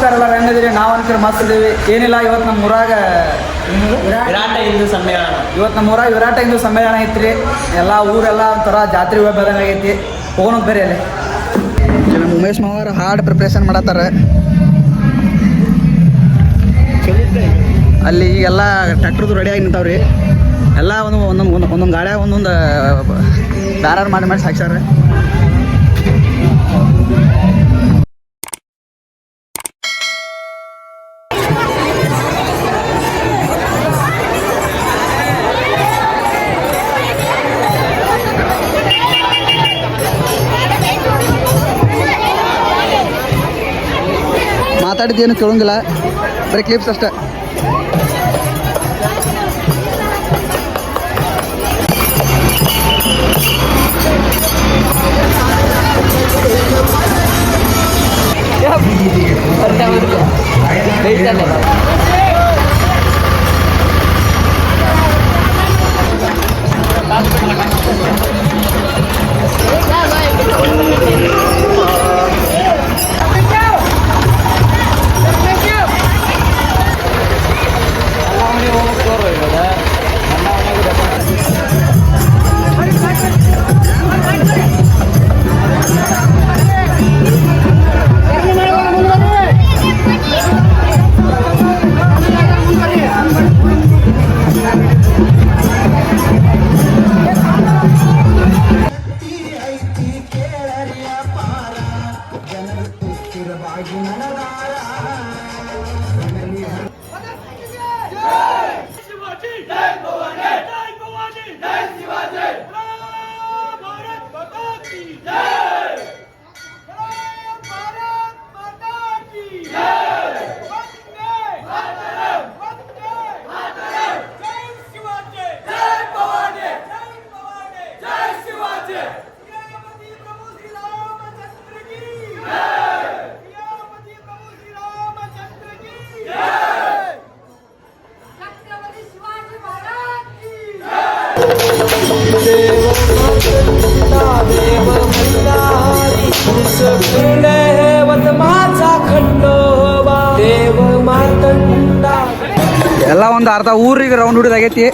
ನಮಸ್ಕಾರ ಎಲ್ಲ ಹೆಂಗದಿರಿ ನಾವು ಅನ್ಕರ್ ಮಸ್ತ್ ಇದೀವಿ ಏನಿಲ್ಲ ಇವತ್ತು ನಮ್ಮ ಊರಾಗ? ವಿರಾಟ ಹಿಂದೂ ಸಮ್ಮೇಳನ. ಇವತ್ತು ನಮ್ಮ ಊರಾಗ ವಿರಾಟ ಹಿಂದೂ ಸಮ್ಮೇಳನ ಐತ್ರಿ. ಎಲ್ಲ ಊರೆಲ್ಲ ಒಂಥರ ಜಾತ್ರೆ ಬೆಳದಂಗೆ ಆಗೈತಿ. ಹೋಗೋಣ ಬೇರೆ ಅಲ್ಲಿ. ನಮ್ಮ ಉಮೇಶ್ ಮಾವರ ಹಾರ್ಡ್ ಪ್ರಿಪ್ರೇಷನ್ ಮಾಡತ್ತಾರ. ಅಲ್ಲಿ ಎಲ್ಲ ಟ್ರ್ಯಾಕ್ಟರ್ದು ರೆಡಿಯಾಗಿ ನಿಂತಾವ್ರಿ. ಎಲ್ಲ ಒಂದು ಒಂದೊಂದು ಒಂದೊಂದು ಗಾಡಿಯಾಗ ಒಂದೊಂದು ಬ್ಯಾರರ್ ಮಾಡಿ ಮಾಡಿ ಸಾಕ್ಸಾರ ಮಾತಾಡಿದ್ದೇನು ಕೇಳೋಂಗಿಲ್ಲ ಬರೀ ಕ್ಲಿಪ್ಸ್ ಅಷ್ಟೇ ಒಂದು ಅರ್ಧ ಊರಿಗೆ ರೌಂಡ್ ಹುಡಿದಾಗೈತಿ.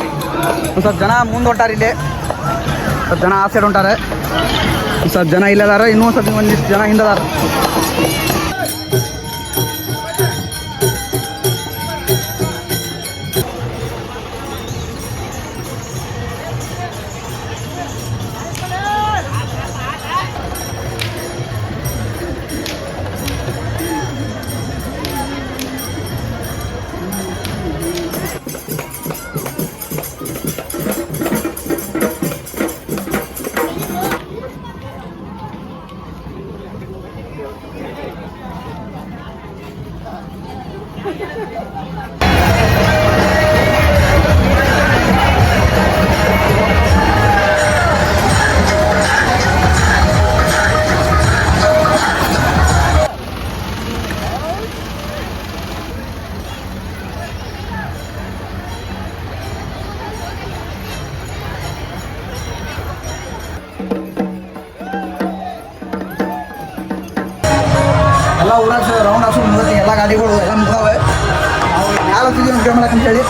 ಒಂದು ಸ್ವಲ್ಪ ಜನ ಮುಂದೆ ಹೊಂಟಾರ ಇಲ್ಲಿ. ಸ್ವಲ್ಪ ಜನ ಆ ಸೈಡ್ ಹೊಂಟಾರ. ಒಂದು ಸ್ವಲ್ಪ ಜನ ಇಲ್ಲದಾರ ಇನ್ನೂ ಒಂದು ಸ್ವಲ್ಪ ಒಂದಿಷ್ಟು ಜನ ಹಿಂದದಾರ ಎಲ್ಲ ಊರಾಗ ರೌಂಡ್ ಹಾಸು ಮುಗತಿ ಎಲ್ಲ ಗಾಡಿಗಳು ಎಲ್ಲ ಮುಗ್ದಾವೆ. ಮ್ಯಾಲ ಹತ್ತಿದ್ದೀವಿ ಅಂತ ಹೇಳಿ.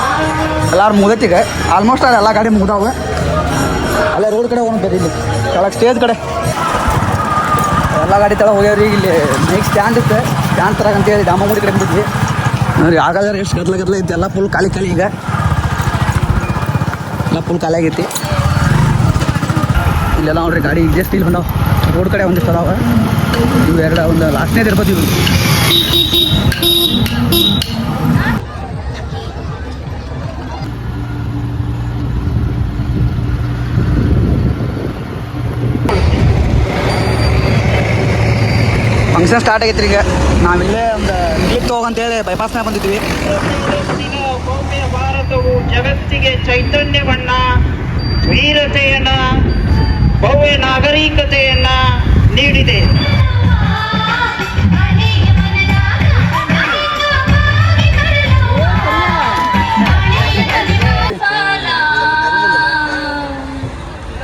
ಎಲ್ಲಾರು ಮುಗತಿಗೆ ಆಲ್ಮೋಸ್ಟ್ ಎಲ್ಲ ಗಾಡಿ ಮುಗಿದಾವೆ. ಅಲ್ಲೇ ರೋಡ್ ಕಡೆ ಹೋಗೋಣ ಇಲ್ಲಿ. ಕೆಳಗೆ ಸ್ಟೇಜ್ ಕಡೆ. ಎಲ್ಲ ಗಾಡಿ ತಳ ಹೋಗ್ಯಾವ್ರಿ ಇಲ್ಲಿ. ನೆಕ್ಸ್ಟ್ ಸ್ಟ್ಯಾಂಡ್ ಇತ್ತು. ಸ್ಟ್ಯಾಂಡ್ ತರಕ ಅಂತೇಳಿ ದಾಮಗುಡಿ ಕಡೆ ಬಿಟ್ಟಿದ್ವಿ ನೋಡ್ರಿ ಆಗಾದ್ರೆ ಎಷ್ಟು ಗದ್ಲ ಗದ್ಲ ಐತಿ. ಎಲ್ಲ ಫುಲ್ ಖಾಲಿ ಖಾಲಿ ಈಗ. ಎಲ್ಲ ಫುಲ್ ಖಾಲಿ ಆಗೈತಿ. ಇಲ್ಲೆಲ್ಲ ನೋಡ್ರಿ ಗಾಡಿ ಜಸ್ಟ್ ಇಲ್ಲಿ ಬಂದಾವ. ರೋಡ್ ಕಡೆ ಒಂದಿಷ್ಟು ಅದಾವ ಇವು ಎರಡು, ಒಂದು ಲಾಸ್ಟ್ನೇದು ಇರ್ಬೋದು ಇವು ಫಂಕ್ಷನ್ ಸ್ಟಾರ್ಟ್ ಆಗೈತ್ರಿ ಈಗ. ನಾವಿಲ್ಲೇ ಒಂದು ಕ್ಲಿಪ್ ಹೋಗಂತೇಳಿ ಬೈಪಾಸ್ನಾಗ ಬಂದಿದ್ವಿ. ಭಾರತವು ಜಗತ್ತಿಗೆ ಚೈತನ್ಯವನ್ನ ವೀರತೆಯನ್ನ ಭವ್ಯ ನಾಗರಿಕತೆಯನ್ನ ನೀಡಿದೆ.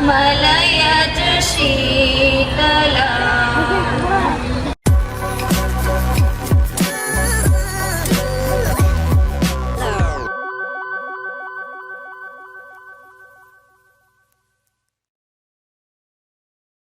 ಮಲಯ ಜೀ